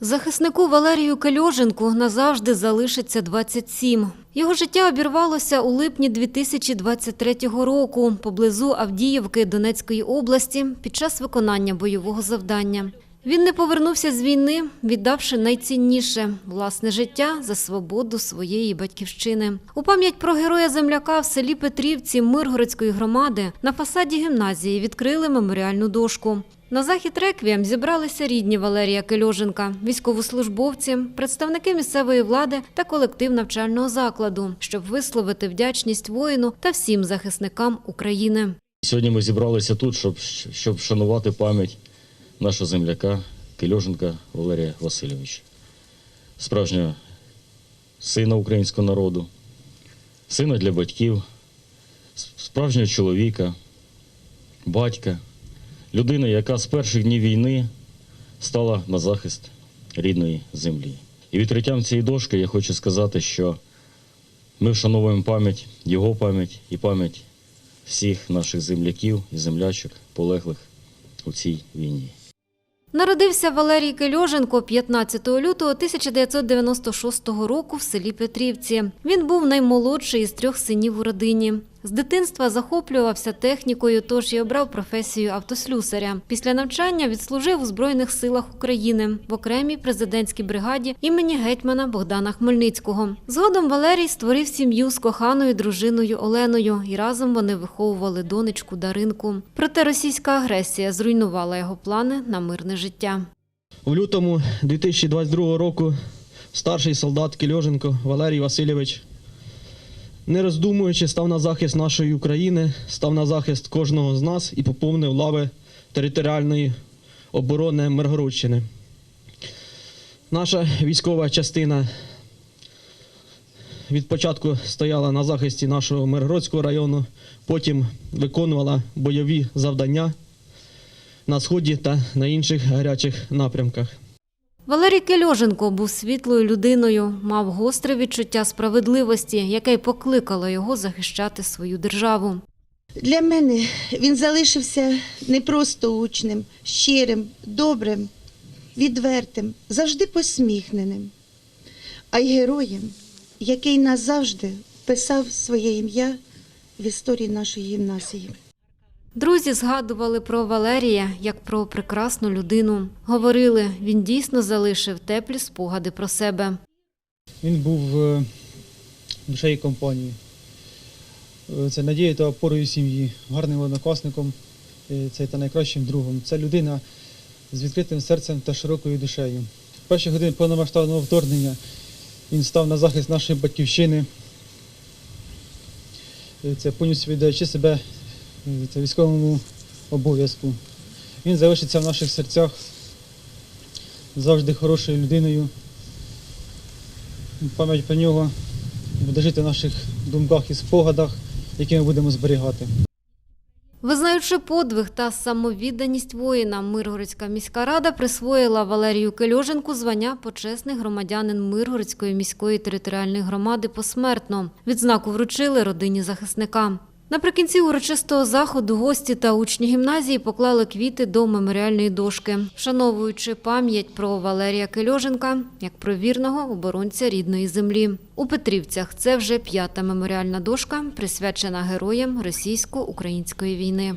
Захиснику Валерію Кальоженку назавжди залишиться 27. Його життя обірвалося у липні 2023 року поблизу Авдіївки Донецької області під час виконання бойового завдання. Він не повернувся з війни, віддавши найцінніше власне життя за свободу своєї батьківщини. У пам'ять про героя земляка в селі Петрівці Миргородської громади на фасаді гімназії відкрили меморіальну дошку. На захід реквієм зібралися рідні Валерія Кельоженка, військовослужбовці, представники місцевої влади та колектив навчального закладу, щоб висловити вдячність воїну та всім захисникам України. Сьогодні ми зібралися тут, щоб, щоб вшанувати пам'ять нашого земляка Кельоженка Валерія Васильовича, справжнього сина українського народу, сина для батьків, справжнього чоловіка, батька, людина, яка з перших днів війни стала на захист рідної землі. І відкриттям цієї дошки я хочу сказати, що ми вшановуємо пам'ять, його пам'ять і пам'ять всіх наших земляків і землячок, полеглих у цій війні. Народився Валерій Кельоженко 15 лютого 1996 року в селі Петрівці. Він був наймолодший із трьох синів у родині. З дитинства захоплювався технікою, тож і обрав професію автослюсаря. Після навчання відслужив у Збройних силах України в окремій президентській бригаді імені гетьмана Богдана Хмельницького. Згодом Валерій створив сім'ю з коханою дружиною Оленою, і разом вони виховували донечку Даринку. Проте російська агресія зруйнувала його плани на мирне життя. У лютому 2022 року старший солдат Кільоженко Валерій Васильович, не роздумуючи, став на захист нашої України, став на захист кожного з нас і поповнив лави територіальної оборони Миргородщини. Наша військова частина від початку стояла на захисті нашого Миргородського району, потім виконувала бойові завдання на сході та на інших гарячих напрямках. Валерій Кельоженко був світлою людиною, мав гостре відчуття справедливості, яке й покликало його захищати свою державу. Для мене він залишився не просто учнем, щирим, добрим, відвертим, завжди посміхненим, а й героєм, який назавжди писав своє ім'я в історії нашої гімназії. Друзі згадували про Валерія як про прекрасну людину. Говорили, він дійсно залишив теплі спогади про себе. Він був е, душею компанії. Е, Це надією та опорою сім'ї, гарним однокласником е, це та найкращим другом. Це людина з відкритим серцем та широкою душею. В перші години повномасштабного вторгнення він став на захист нашої батьківщини. Це повністю віддаючи себе військовому обов'язку. Він залишиться в наших серцях завжди хорошою людиною. Пам'ять про нього буде жити в наших думках і спогадах, які ми будемо зберігати. Визнаючи подвиг та самовідданість воїна, Миргородська міська рада присвоїла Валерію Кельоженку звання почесний громадянин Миргородської міської територіальної громади посмертно. Відзнаку вручили родині захисника. Наприкінці урочистого заходу гості та учні гімназії поклали квіти до меморіальної дошки, вшановуючи пам'ять про Валерія Кельоженка як про вірного оборонця рідної землі. У Петрівцях це вже п'ята меморіальна дошка, присвячена героям російсько-української війни.